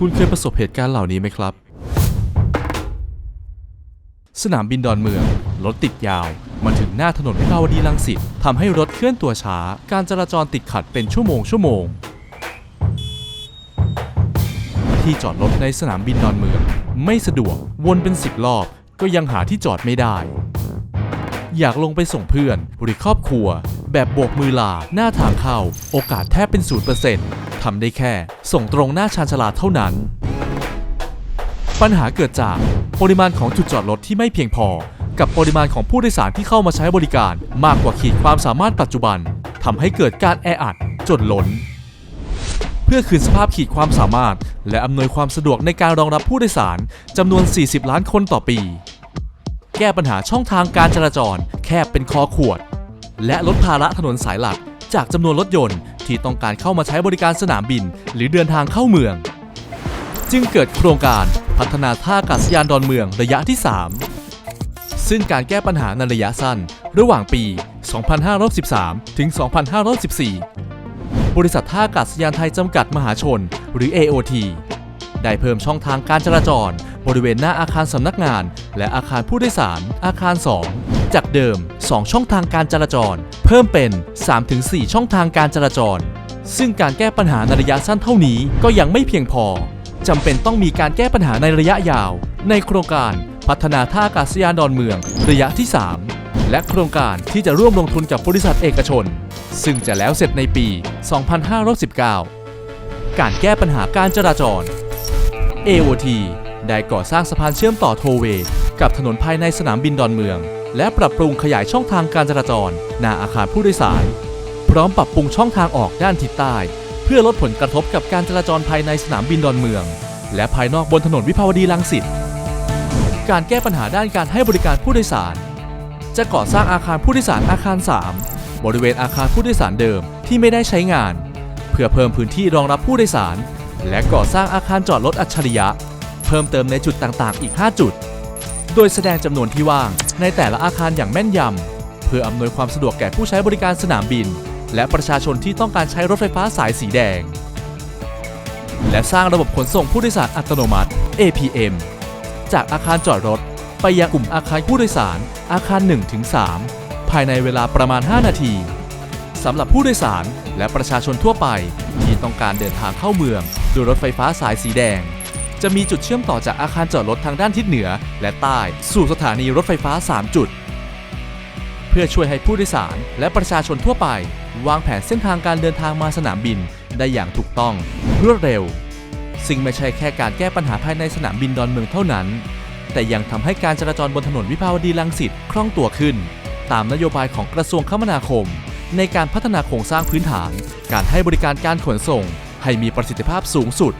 คุณเคยประสบเหตุการณ์เหล่านี้ไหมครับ สนามบินดอนเมือง รถติดยาว มาถึงหน้าถนนวิภาวดีรังสิตทำให้รถเคลื่อนตัวช้า การจราจรติดขัดเป็นชั่วโมงชั่วโมง ที่จอดรถในสนามบินดอนเมือง ไม่สะดวกวนเป็นสิบรอบ ก็ยังหาที่จอดไม่ได้ อยากลงไปส่งเพื่อนหรือครอบครัว แบบโบกมือลา หน้าทางเข้า โอกาสแทบเป็นศูนย์เปอร์เซ็นต์ทำได้แค่ ส่งตรงหน้าชานชาลาเท่านั้น ปัญหาเกิดจากปริมาณของจุดจอดรถที่ไม่เพียงพอ กับปริมาณของผู้โดยสารที่เข้ามาใช้บริการ มากกว่าขีดความสามารถปัจจุบันทำให้เกิดการแออัดจนล้น เพื่อคืนสภาพขีดความสามารถ และอำนวยความสะดวกในการรองรับผู้โดยสารจำนวน 40 ล้านคนต่อปี แก้ปัญหาช่องทางการจราจร แคบเป็นคอขวด และลดภาระถนนสายหลัก จากจำนวนรถยนต์ที่ต้องการเข้ามาใช้บริการสนามบิน หรือเดินทางเข้าเมือง จึงเกิดโครงการพัฒนาท่าอากาศยานดอนเมืองระยะที่ 3 ซึ่งการแก้ปัญหาในระยะสั้น ระหว่างปี 2513 ถึง 2514 บริษัทท่าอากาศยานไทยจำกัดมหาชน หรือ AOT ได้เพิ่มช่องทางการจราจร บริเวณหน้าอาคารสำนักงาน และอาคารผู้โดยสาร อาคาร 2 จากเดิม 2 ช่องทางการจราจร เพิ่มเป็น 3-4 ช่องทางการจราจร ซึ่งการแก้ปัญหาในระยะสั้นเท่านี้ก็ยังไม่เพียงพอจำเป็นต้องมีการแก้ปัญหาในระยะยาว ในโครงการพัฒนาท่าอากาศยานดอนเมือง ระยะที่ 3 และโครงการที่จะร่วมลงทุนกับบริษัทเอกชน ซึ่งจะแล้วเสร็จในปี 2519 การแก้ปัญหาการจราจร AOT ได้ก่อสร้างสะพานเชื่อมต่อโทเวกับถนนภายในสนามบินดอนเมือง และปรับปรุงขยายช่องทางการจราจรหน้าอาคารผู้โดยสาร พร้อมปรับปรุงช่องทางออกด้านทิศใต้ เพื่อลดผลกระทบกับการจราจรภายในสนามบินดอนเมือง และภายนอกบนถนนวิภาวดีรังสิตการแก้ปัญหาด้านการให้บริการผู้โดยสาร จะก่อสร้างอาคารผู้โดยสารอาคาร 3 บริเวณอาคารผู้โดยสารเดิมที่ไม่ได้ใช้งาน เพื่อเพิ่มพื้นที่รองรับผู้โดยสาร และก่อสร้างอาคารจอดรถอัจฉริยะ เพิ่มเติมในจุดต่างๆ อีก 5 จุด โดยแสดงจำนวนที่ว่าง ในแต่ละอาคารอย่างแม่นยำ เพื่ออำนวยความสะดวกแก่ผู้ใช้บริการสนามบิน และประชาชนที่ต้องการใช้รถไฟฟ้าสายสีแดง และสร้างระบบขนส่งผู้โดยสารอัตโนมัติ APM จากอาคารจอดรถ ไปยังกลุ่มอาคารผู้โดยสาร อาคาร 1-3 ภายในเวลาประมาณ 5 นาทีสำหรับผู้โดยสารและประชาชนทั่วไป ที่ต้องการเดินทางเข้าเมืองโดยรถไฟฟ้าสายสีแดง จะมีจุดเชื่อมต่อจากอาคารจอดรถทางด้านทิศเหนือ และใต้สู่สถานีรถไฟฟ้า 3 จุด เพื่อช่วยให้ผู้โดยสารและประชาชนทั่วไป วางแผนเส้นทางการเดินทางมาสนามบินได้อย่างถูกต้องรวดเร็ว ซึ่งไม่ใช่แค่การแก้ปัญหาภายในสนามบินดอนเมืองเท่านั้น แต่ยังทำให้การจราจรบนถนนวิภาวดีรังสิตคล่องตัวขึ้น ตามนโยบายของกระทรวงคมนาคม ในการพัฒนาโครงสร้างพื้นฐาน การให้บริการการขนส่ง ให้มีประสิทธิภาพสูงสุด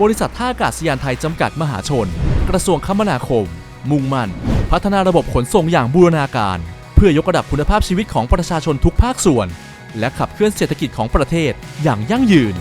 บริษัทท่าอากาศยานไทยจำกัดมหาชน กระทรวงคมนาคม มุ่งมั่น พัฒนาระบบขนส่งอย่างบูรณาการ เพื่อยกระดับคุณภาพชีวิตของประชาชนทุกภาคส่วน และขับเคลื่อนเศรษฐกิจของประเทศอย่างยั่งยืน